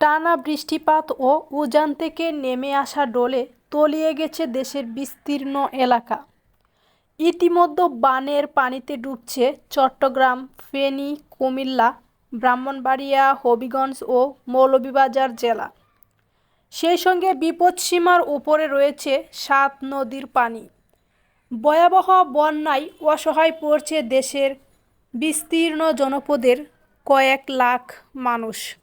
টানা বৃষ্টিপাত ও উজান থেকে নেমে আসা ডোলে তলিয়ে গেছে দেশের বিস্তীর্ণ এলাকা। ইতিমধ্যে বানের পানিতে ডুবছে চট্টগ্রাম, ফেনী, কুমিল্লা, ব্রাহ্মণবাড়িয়া, হবিগঞ্জ ও মৌলভীবাজার জেলা। সেই সঙ্গে বিপদসীমার উপরে রয়েছে সাত নদীর পানি। ভয়াবহ বন্যায় অসহায় পড়ছে দেশের বিস্তীর্ণ জনপদের কয়েক লাখ মানুষ।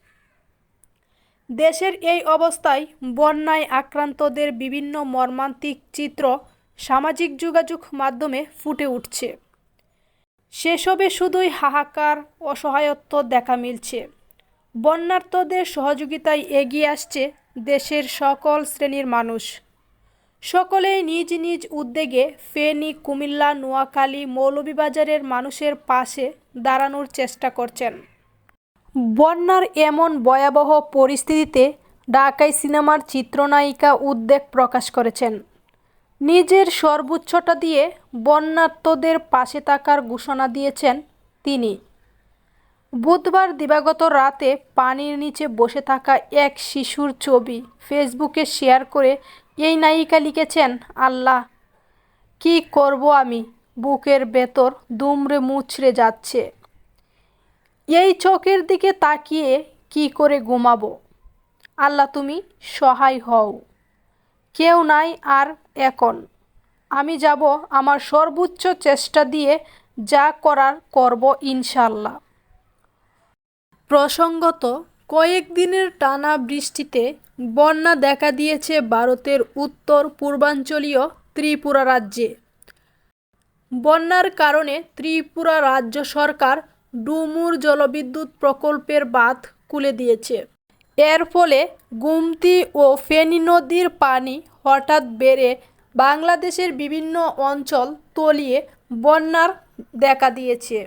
দেশের এই অবস্থায় বন্যায় আক্রান্তদের বিভিন্ন মর্মান্তিক চিত্র সামাজিক যোগাযোগ মাধ্যমে ফুটে উঠছে। সেসবে শুধুই হাহাকার, অসহায়ত্ব দেখা মিলছে। বন্যার্তদের সহযোগিতায় এগিয়ে আসছে দেশের সকল শ্রেণির মানুষ। সকলেই নিজ নিজ উদ্যোগে ফেনী, কুমিল্লা, নোয়াখালী, মৌলভীবাজারের মানুষের পাশে দাঁড়ানোর চেষ্টা করছেন। বন্যার এমন ভয়াবহ পরিস্থিতিতে ঢাকাই সিনেমার চিত্রনায়িকা উদ্বেগ প্রকাশ করেছেন। নিজের সর্বোচ্চটা দিয়ে বন্যার্তদের পাশে থাকার ঘোষণা দিয়েছেন তিনি। বুধবার দিবাগত রাতে পানির নিচে বসে থাকা এক শিশুর ছবি ফেসবুকে শেয়ার করে এই নায়িকা লিখেছেন, আল্লাহ, কি করব আমি? বুকের ভেতর দুমড়ে মুচড়ে যাচ্ছে। এই চোখের দিকে তাকিয়ে কি করে ঘুমাবো? আল্লাহ তুমি সহায় হও। কেউ নাই আর এখন। আমি যাব আমার সর্বোচ্চ চেষ্টা দিয়ে যা করার করব ইনশাল্লাহ প্রসঙ্গত কয়েকদিনের টানা বৃষ্টিতে বন্যা দেখা দিয়েছে ভারতের উত্তর, পূর্বাঞ্চলীয় ত্রিপুরা রাজ্যে। বন্যার কারণে ত্রিপুরা রাজ্য সরকার ডুমুর জলবিদ্যুৎ প্রকল্পের বাঁধ কুলে দিয়েছে। এর ফলে গুমতি ও ফেনী নদীর পানি হঠাৎ বেড়ে বাংলাদেশের বিভিন্ন অঞ্চল তলিয়ে বন্যার দেখা দিয়েছে।